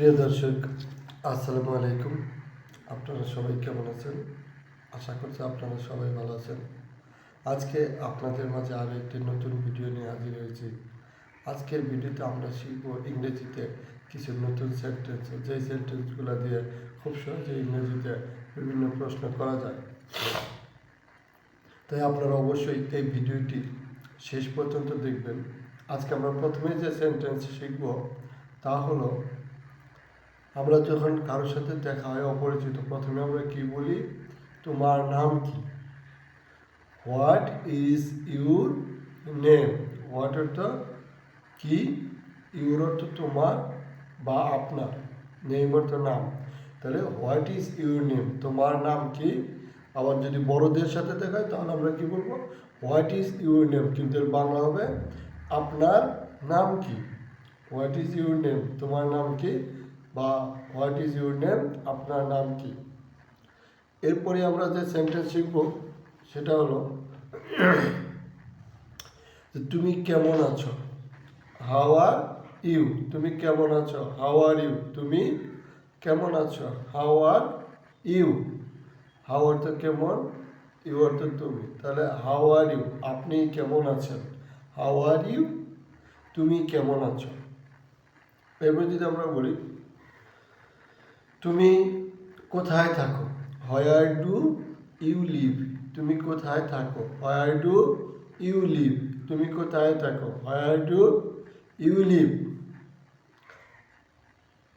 প্রিয় দর্শক, আসসালামু আলাইকুম। আপনারা সবাই কেমন আছেন? আশা করছি আপনারা সবাই ভালো আছেন। আজকে আপনাদের মাঝে আরও একটি নতুন ভিডিও নিয়ে হাজির হয়েছি। আজকের ভিডিওতে আমরা শিখব ইংরেজিতে কিছু নতুন সেন্টেন্স যেই সেন্টেন্সগুলো দিয়ে খুব সহজে ইংরেজিতে বিভিন্ন প্রশ্ন করা যায়। তাই আপনারা অবশ্যই এই ভিডিওটি শেষ পর্যন্ত দেখবেন। আজকে আমরা প্রথমে যে সেন্টেন্স শিখব, তা হলো আমরা যখন কারোর সাথে দেখা হয়, অপরিচিত। প্রথমে আমরা কি বলি? তোমার নাম কি? What is your name what অর্থ কি? ইউর অর্থ তোমার বা আপনার। নেম অর্থ নাম। তাহলে হোয়াট ইজ ইউর নেম তোমার নাম কি? আবার যদি বড়দের সাথে দেখায় তাহলে আমরা কি বলব? হোয়াট ইজ ইউর নেম কিন্তু এর বাংলা হবে, আপনার নাম কি? হোয়াট ইজ ইউর নেম তোমার নাম কি? বা হোয়াট ইজ ইউর নেম আপনার নাম কি? এরপরে আমরা যে সেন্টেন্স শিখব, সেটা হলো তুমি কেমন আছো? হাউ আর ইউ তুমি কেমন আছো? হাউ আর ইউ তুমি কেমন আছো? হাউ আর ইউ হাউ অর্থ কেমন? ইউ অর্থ তুমি। তাহলে হাউ আর ইউ আপনি কেমন আছেন? হাউ আর ইউ তুমি কেমন আছো? এরপর যদি আমরা বলি তুমি কোথায় থাকো? হোয়ার ডু ইউ লিভ তুমি কোথায় থাকো? হোয়ার ডু ইউ লিভ তুমি কোথায় থাকো? হোয়ার ডু ইউ লিভ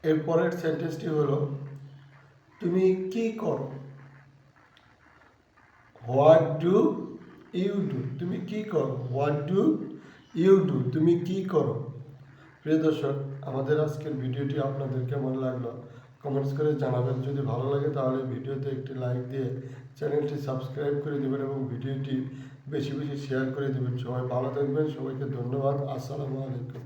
এর পরের সেন্টেন্সটি হলো, তুমি কি করো? হোয়াট ডু ইউ ডু তুমি কি করো? হোয়াট ডু ইউ ডু তুমি কি করো? প্রিয় দর্শক, আমাদের আজকের ভিডিওটি আপনাদের কেমন লাগল? কমেন্টস করে জানাবেন। যদি ভালো লাগে তাহলে ভিডিওতে একটি লাইক দিয়ে চ্যানেলটি সাবস্ক্রাইব করে দেবেন এবং ভিডিওটি বেশি বেশি শেয়ার করে দেবেন। সবাই ভালো থাকবেন, সবাইকে ধন্যবাদ। আসসালামু আলাইকুম।